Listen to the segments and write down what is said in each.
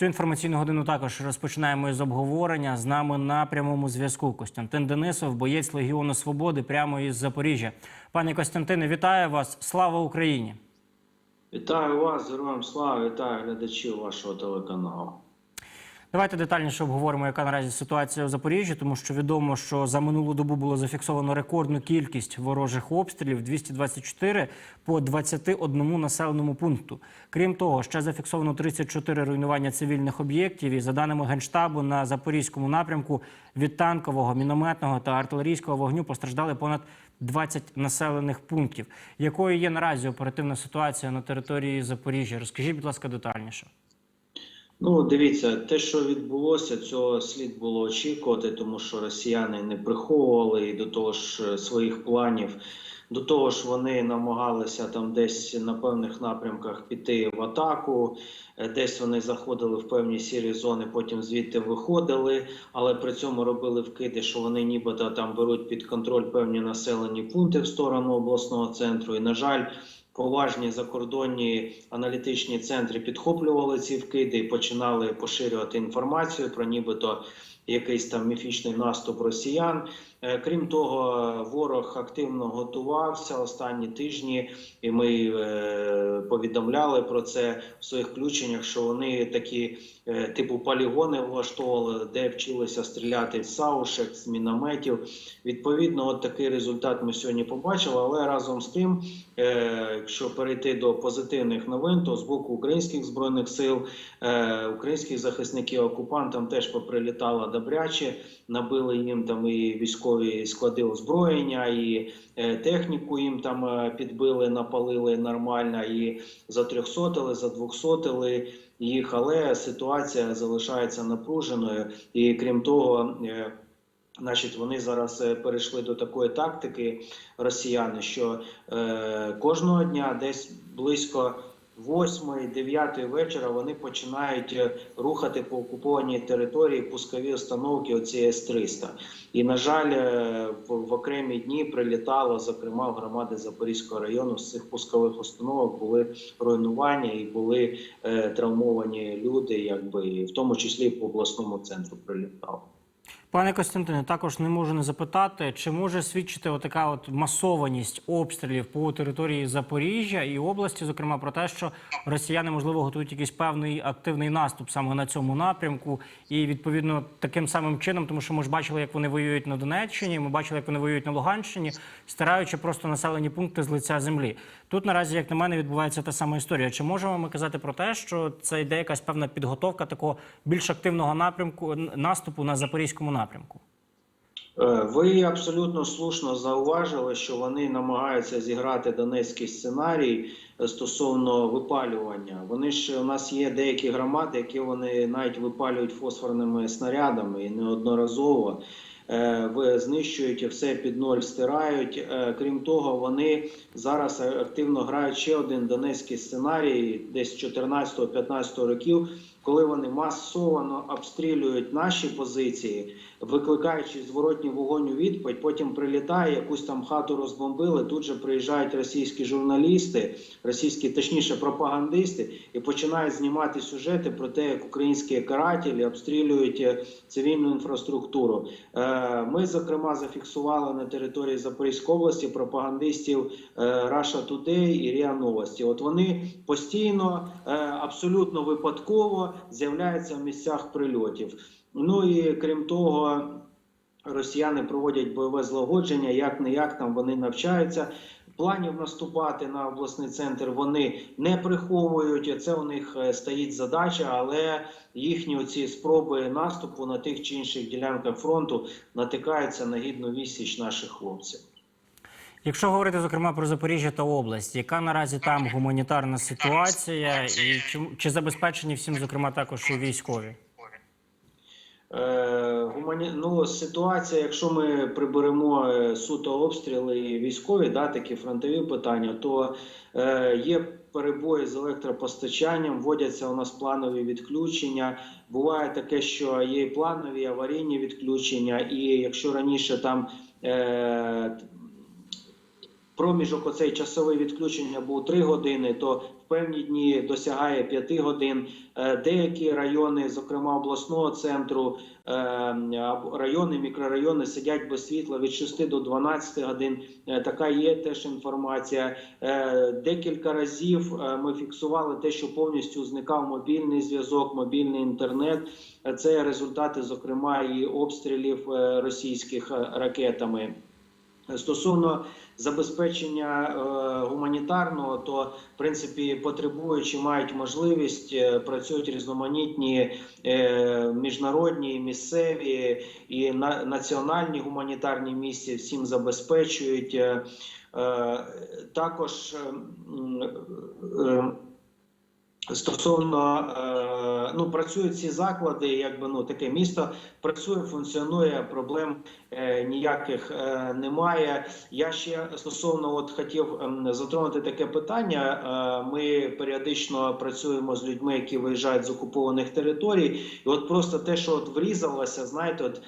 Цю інформаційну годину також розпочинаємо із обговорення. З нами на прямому зв'язку Костянтин Денисов, боєць Легіону Свободи, прямо із Запоріжжя. Пане Костянтине, вітаю вас! Слава Україні! Вітаю вас, героям слава, вітаю глядачів вашого телеканалу. Давайте детальніше обговоримо, яка наразі ситуація у Запоріжжі, тому що відомо, що за минулу добу було зафіксовано рекордну кількість ворожих обстрілів 224 по 21 населеному пункту. Крім того, ще зафіксовано 34 руйнування цивільних об'єктів. І за даними генштабу, на запорізькому напрямку від танкового, мінометного та артилерійського вогню постраждали понад 20 населених пунктів. Якою є наразі оперативна ситуація на території Запоріжжя? Розкажіть, будь ласка, детальніше. Ну, дивіться, те, що відбулося, цього слід було очікувати, тому що росіяни не приховували і до того ж е, своїх планів. До того ж, вони намагалися там десь на певних напрямках піти в атаку, е, десь вони заходили в певні сірі зони, потім звідти виходили, але при цьому робили вкиди, що вони нібито там беруть під контроль певні населені пункти в сторону обласного центру. І, на жаль, поважні закордонні аналітичні центри підхоплювали ці вкиди і починали поширювати інформацію про нібито якийсь там міфічний наступ росіян. Е, Крім того, ворог активно готувався останні тижні, і ми е, повідомляли про це в своїх включеннях, що вони такі е, типу полігони влаштовували, де вчилися стріляти з саушек, з мінометів. Відповідно, от такий результат ми сьогодні побачили. Але разом з тим, якщо перейти до позитивних новин, то з боку українських збройних сил, українських захисників окупантам теж поприлітало добряче, набили їм там і військові склади озброєння, і е, техніку їм там е, підбили, напалили нормально, і затрьохсотили, задвохсотили їх. Але ситуація залишається напруженою, і крім того. е, Значить, вони зараз перейшли до такої тактики, росіяни, що е, кожного дня, десь близько 8-9 вечора, вони починають е, рухати по окупованій території пускові установки оці С-300. І, на жаль, е, в, окремі дні прилітало, зокрема, в громади Запорізького району з цих пускових установок були руйнування і були е, травмовані люди, якби в тому числі і по обласному центру прилітало. Пане Костянтине, також не можу не запитати, чи може свідчити отака от масованість обстрілів по території Запоріжжя і області, зокрема про те, що росіяни можливо готують якийсь певний активний наступ саме на цьому напрямку, і відповідно таким самим чином, тому що ми ж бачили, як вони воюють на Донеччині, ми бачили, як вони воюють на Луганщині, стираючи просто населені пункти з лиця землі. Тут наразі, як на мене, відбувається та сама історія. Чи можемо ми казати про те, що це йде якась певна підготовка такого більш активного напрямку наступу на запорізькому напрямку? Е, Ви абсолютно слушно зауважили, що вони намагаються зіграти донецький сценарій е, стосовно випалювання. Вони ж у нас є деякі громади, які вони навіть випалюють фосфорними снарядами і неодноразово. Е, знищують все під ноль стирають. Крім того, вони зараз активно грають ще один донецький сценарій, десь 14-15 років, коли вони масово обстрілюють наші позиції, викликаючи зворотній вогонь у відповідь. Потім прилітає, якусь там хату розбомбили. Тут же приїжджають російські журналісти, російські, точніше, пропагандисти, і починають знімати сюжети про те, як українські карателі обстрілюють е, цивільну інфраструктуру. Е, Ми, зокрема, зафіксували на території Запорізької області пропагандистів е, Russia Today і РІА Новості. От вони постійно, абсолютно випадково з'являються в місцях прильотів. Ну і крім того, росіяни проводять бойове злагодження, як не як там вони навчаються. Планів наступати на обласний центр вони не приховують. Це у них е, стоїть задача, але їхні оці спроби наступу на тих чи інших ділянках фронту натикаються на гідну відсіч наших хлопців. Якщо говорити зокрема про Запоріжжя та область, яка наразі там гуманітарна ситуація, і чи, чи забезпечені всім, зокрема, також і військові? Е, гумані... ну, ситуація, якщо ми приберемо е, суто обстріли і військові, да, такі фронтові питання, то е, є перебої з електропостачанням, вводяться у нас планові відключення. Буває таке, що є і планові аварійні відключення, і якщо раніше там. Проміжок оцей часовий відключення був 3 години, то в певні дні досягає 5 годин. Е, Деякі райони, зокрема обласного центру, е, райони, мікрорайони сидять без світла від 6 до 12 годин. Е, Така є теж інформація. Декілька разів ми фіксували те, що повністю зникав мобільний зв'язок, мобільний інтернет. Це результати, зокрема, і обстрілів російських ракетами. Стосовно забезпечення е, гуманітарного, то в принципі потребуючі мають можливість е, працюють різноманітні е, міжнародні, місцеві і на, національні гуманітарні місії всім забезпечують. Також е, м, е, Стосовно е, ну працюють ці заклади, якби ну таке місто працює, функціонує, проблем е, ніяких е, немає. Я ще стосовно от хотів ем, затронути таке питання. Ми періодично працюємо з людьми, які виїжджають з окупованих територій, і от просто те, що от врізалося, знаєте, от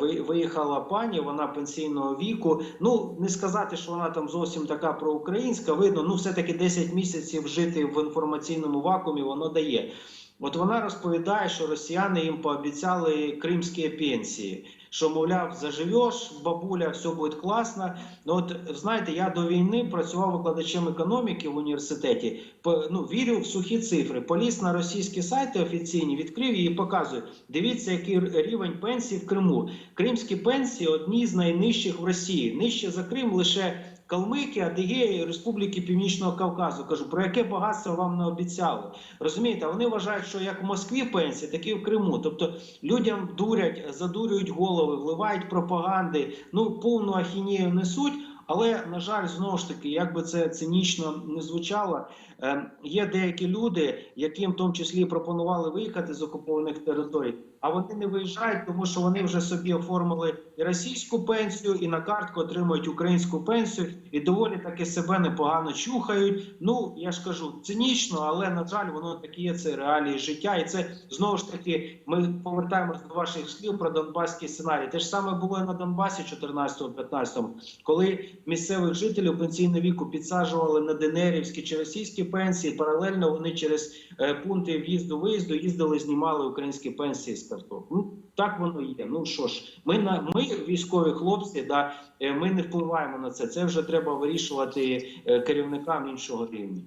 ви- виїхала пані, вона пенсійного віку. Ну не сказати, що вона там зовсім така проукраїнська. Видно, ну все таки 10 місяців жити в інформаційному вакуумі воно дає. От вона розповідає, що росіяни їм пообіцяли кримські пенсії. Що, мовляв, заживеш, бабуля, все буде класно. Ну от знаєте, я до війни працював викладачем економіки в університеті. По- ну, вірю в сухі цифри. Поліз на російські сайти офіційні, відкрив її і показую. Дивіться, який рівень пенсій в Криму. Кримські пенсії одні з найнижчих в Росії. Нижче за Крим лише Калмики, Адигеї, Республіки Північного Кавказу. Кажу, про яке багатство вам не обіцяли. Розумієте, вони вважають, що як в Москві пенсії, так і в Криму. Тобто людям дурять, задурюють голови, вливають пропаганди, ну повну ахінею несуть. Але на жаль, знову ж таки, як би це цинічно не звучало, е, є деякі люди, яким в тому числі пропонували виїхати з окупованих територій, а вони не виїжджають, тому що вони вже собі оформили і російську пенсію, і на картку отримують українську пенсію, і доволі таки себе непогано чухають. Ну я ж кажу, цинічно, але на жаль, воно такі є це реалії життя, і це знову ж таки. Ми повертаємось до ваших слів про донбаський сценарій. Те ж саме було на Донбасі 14-15, коли місцевих жителів пенсійного віку підсаджували на ДНРівські чи російські пенсії. Паралельно вони через е, пункти в'їзду виїзду їздили, знімали українські пенсії з карток. Ну так воно є. Ну що ж, ми на ми військові хлопці, да е, ми не впливаємо на це. Це вже треба вирішувати е, керівникам іншого рівня.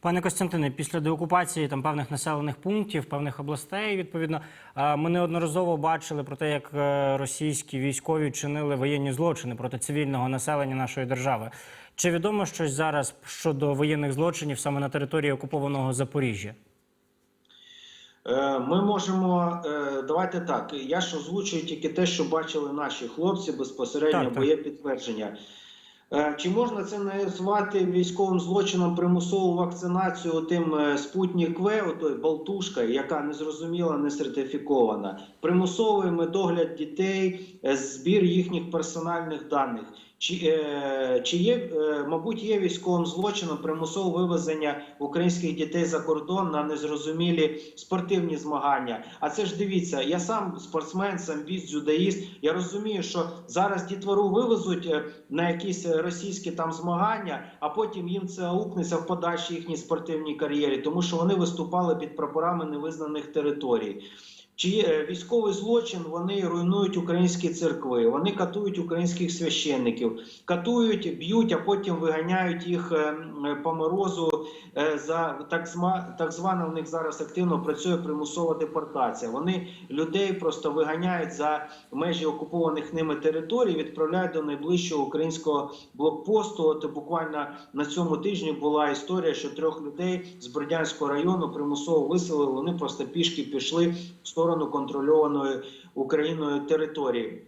Пане Костянтине, після деокупації там певних населених пунктів, певних областей, відповідно, ми неодноразово бачили про те, як е, російські військові чинили воєнні злочини проти цивільного населення нашої держави. Чи відомо щось зараз щодо воєнних злочинів саме на території окупованого Запоріжжя? Е, Ми можемо е, давайте так. Я ж озвучую тільки те, що бачили наші хлопці безпосередньо, Так, бо є підтвердження. Е, Чи можна це назвати військовим злочином примусову вакцинацію тим спутник В, отой болтушка, яка не зрозуміла, не сертифікована, примусовий медогляд дітей, збір їхніх персональних даних. Чи, е, чи є, е, мабуть, є військовим злочином примусове вивезення українських дітей за кордон на незрозумілі спортивні змагання? А це ж дивіться, я сам спортсмен, самбіст, дзюдоїст. Я розумію, що зараз дітвору вивезуть е, на якісь російські там змагання, а потім їм це аукнеться в подальшій їхній спортивній кар'єрі, тому що вони виступали під прапорами невизнаних територій. Чи е, військовий злочин вони руйнують українські церкви, вони катують українських священників, катують, б'ють, а потім виганяють їх е, по морозу е, за так так звана в них зараз активно працює примусова депортація. Вони людей просто виганяють за межі окупованих ними територій, відправляють до найближчого українського блокпосту. От буквально на цьому тижні була історія, що трьох людей з Бердянського району примусово виселили. Вони просто пішки пішли в сторону контрольованої Україною території.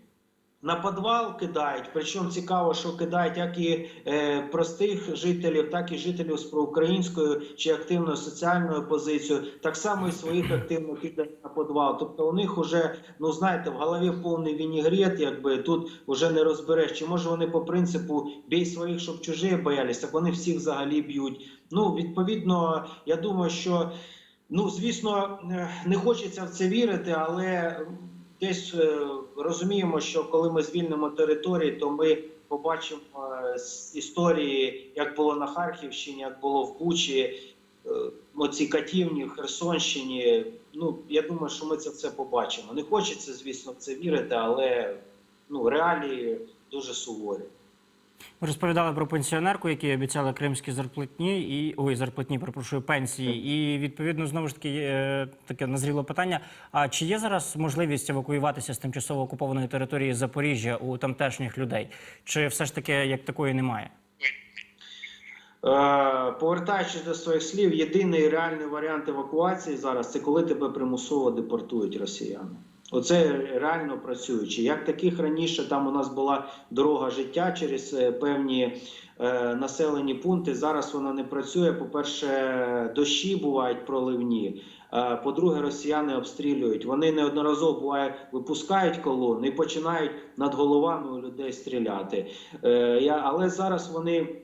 На підвал кидають, причому цікаво, що кидають як і е, простих жителів, так і жителів з проукраїнською чи активною соціальною позицією, так само і своїх активно кидають на підвал. Тобто у них вже, ну знаєте, в голові повний вінігрет, якби тут вже не розбереш. Чи може вони по принципу бій своїх, щоб чужі боялись, так вони всіх взагалі б'ють. Ну, відповідно, я думаю, що ну звісно, е, не хочеться в це вірити, але десь е, розуміємо, що коли ми звільнимо території, то ми побачимо е, історії, як було на Харківщині, як було в Бучі, е, оці катівні в Херсонщині. Ну я думаю, що ми це все побачимо. Не хочеться, звісно, в це вірити, але ну реалії дуже суворі. Ви розповідали про пенсіонерку, якій обіцяли кримські зарплатні і ой, зарплатні, перепрошую, пенсії. І відповідно знову ж таки є таке назріло питання. А чи є зараз можливість евакуюватися з тимчасово окупованої території Запоріжжя у тамтешніх людей? Чи все ж таки як такої немає? Е, Повертаючись до своїх слів, єдиний реальний варіант евакуації зараз це коли тебе примусово депортують росіяни. Оце реально працюючи. Як таких раніше там у нас була дорога життя через е, певні е, населені пункти. Зараз вона не працює. По-перше, дощі бувають проливні. Е, По-друге, росіяни обстрілюють. Вони неодноразово буває випускають колони і починають над головами у людей стріляти. Е, я- Але зараз вони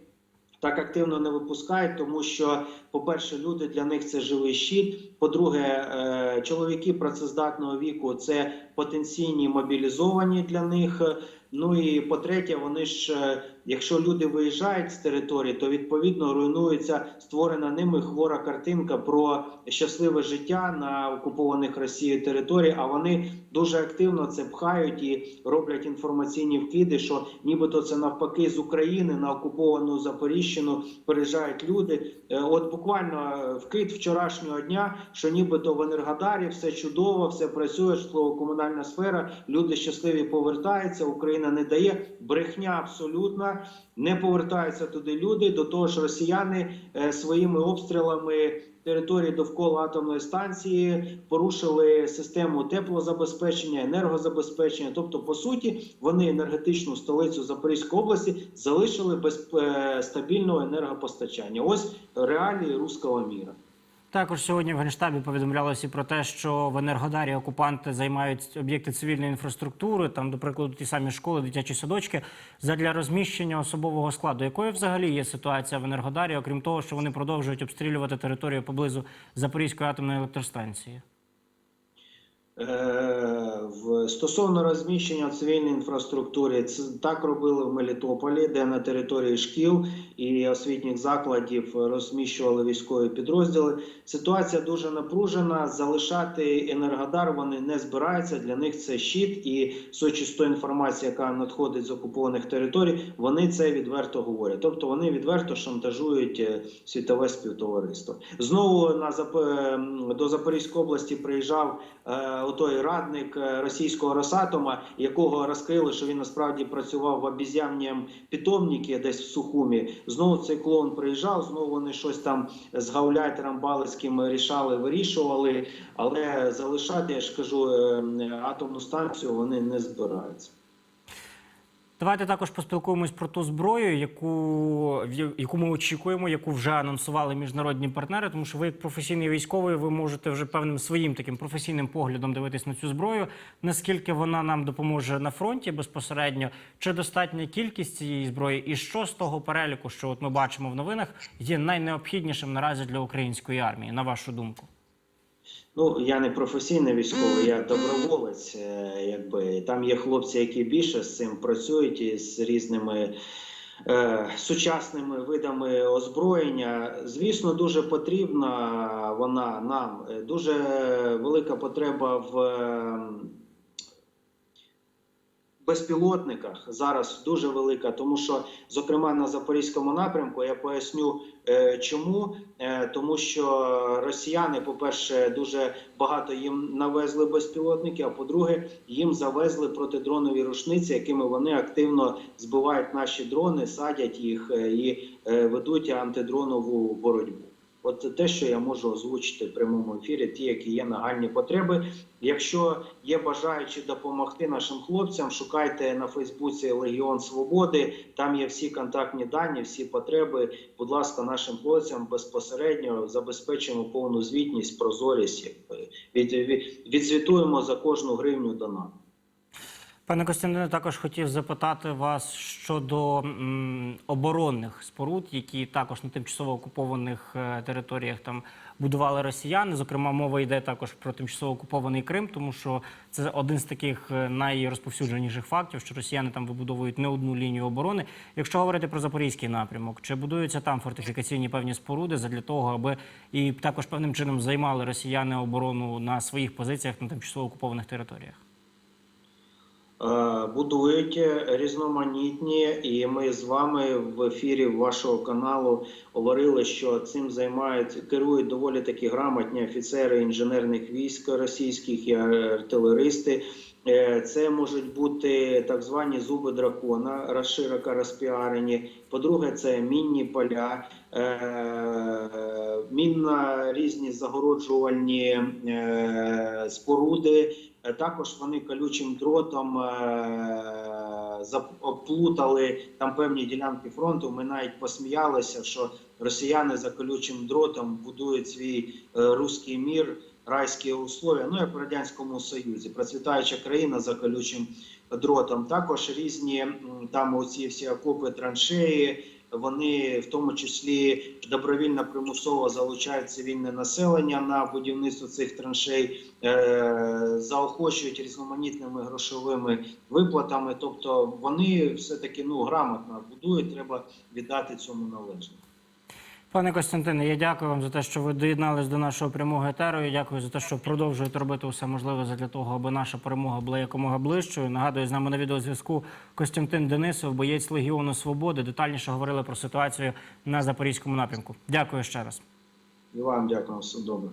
так активно не випускають, тому що, по-перше, люди для них це живий щит. По-друге, е, чоловіки працездатного віку це потенційні мобілізовані для них. Ну і по-третє, вони ж, е, якщо люди виїжджають з території, то відповідно руйнується створена ними хвора картинка про щасливе життя на окупованих Росією території. А вони дуже активно це пхають і роблять інформаційні вкиди, що нібито це навпаки з України на окуповану Запоріжжину переїжджають люди. Е, От буквально е, вкид вчорашнього дня, що нібито в Енергодарі все чудово, все працює, житлово-комунальна сфера, люди щасливі повертаються. Україна не дає брехня Не повертаються туди люди. До того ж, росіяни е, своїми обстрілами території довкола атомної станції порушили систему теплозабезпечення, енергозабезпечення. Тобто, по суті, вони енергетичну столицю Запорізької області залишили без е, стабільного енергопостачання. Ось реалії руського міра. Також сьогодні в Генштабі повідомлялося про те, що в Енергодарі окупанти займають об'єкти цивільної інфраструктури, там, до прикладу, ті самі школи, дитячі садочки, задля розміщення особового складу. Якою взагалі є ситуація в Енергодарі, окрім того, що вони продовжують обстрілювати територію поблизу Запорізької атомної електростанції? Е, стосовно розміщення цивільної інфраструктури, це так робили в Мелітополі, де на території шкіл і освітніх закладів розміщували військові підрозділи. Ситуація дуже напружена. Залишати енергодар вони не збираються. Для них це щит, і тої інформації, яка надходить з окупованих територій, вони це відверто говорять. Тобто вони відверто шантажують е, світове співтовариство. Знову на Зап... е, до Запорізької області приїжджав е, отой радник е, російського Росатома, якого розкрили, що він насправді працював в обіз'янням питомникі десь в Сухумі. Знову цей клоун приїжджав, знову вони щось там з гауляйтером Балицьким рішали, вирішували, але залишати, я ж кажу, е, атомну станцію вони не збираються. Давайте також поспілкуємось про ту зброю, яку, яку ми очікуємо, яку вже анонсували міжнародні партнери. Тому що ви, як професійний військовий, ви можете вже певним своїм таким професійним поглядом дивитись на цю зброю. Наскільки вона нам допоможе на фронті безпосередньо, чи достатня кількість цієї зброї, і що з того переліку, що от ми бачимо в новинах, є найнеобхіднішим наразі для української армії, на вашу думку? Ну, я не професійний військовий, я доброволець. е, Якби там є хлопці, які більше з цим працюють і з різними е, сучасними видами озброєння. Звісно, дуже потрібна вона нам. Е, Дуже велика потреба в. Безпілотниках зараз дуже велика, тому що, зокрема, на запорізькому напрямку я поясню, е, чому Е, тому що росіяни, по-перше, дуже багато їм навезли безпілотники. А по-друге, їм завезли протидронові рушниці, якими вони активно збивають наші дрони, садять їх е, і ведуть антидронову боротьбу. От те, що я можу озвучити в прямому ефірі, ті, які є нагальні потреби. Якщо є бажаючі допомогти нашим хлопцям, шукайте на Фейсбуці Легіон Свободи. Там є всі контактні дані, всі потреби. Будь ласка, нашим хлопцям безпосередньо забезпечимо повну звітність, прозорість. Від, від, відзвітуємо за кожну гривню донату. Пане Костянтине, також хотів запитати вас щодо оборонних споруд, які також на тимчасово окупованих е, територіях там будували росіяни. Зокрема, мова йде також про тимчасово окупований Крим, тому що це один з таких е, найрозповсюдженіших фактів, що росіяни там вибудовують не одну лінію оборони. Якщо говорити про запорізький напрямок, чи будуються там фортифікаційні певні споруди для того, аби і також певним чином займали росіяни оборону на своїх позиціях на тимчасово окупованих територіях? Е, Будують різноманітні, і ми з вами в ефірі вашого каналу говорили, що цим займають керують доволі такі грамотні офіцери інженерних військ російських і артилеристи. Е, Це можуть бути так звані зуби дракона, розшироко розпіарені. По-друге, це мінні поля, е, мінно різні загороджувальні е, споруди. Також вони колючим дротом зап- оплутали там певні ділянки фронту. Ми навіть посміялися, що росіяни за колючим дротом будують свій руський мір, райські условия. Ну як в радянському союзі, процвітаюча країна за колючим дротом. Також різні там оці всі окопи, траншеї. Вони в тому числі добровільно примусово залучають цивільне населення на будівництво цих траншей, е, заохочують різноманітними грошовими виплатами. Тобто вони все таки ну грамотно будують. Треба віддати цьому належне. Пане Костянтине, я дякую вам за те, що ви доєднались до нашого прямого етеру. Я дякую за те, що продовжуєте робити усе можливе для того, аби наша перемога була якомога ближчою. Нагадую, з нами на відеозв'язку Костянтин Денисов, боєць Легіону Свободи. Детальніше говорили про ситуацію на запорізькому напрямку. Дякую ще раз. І вам дякую, все добре.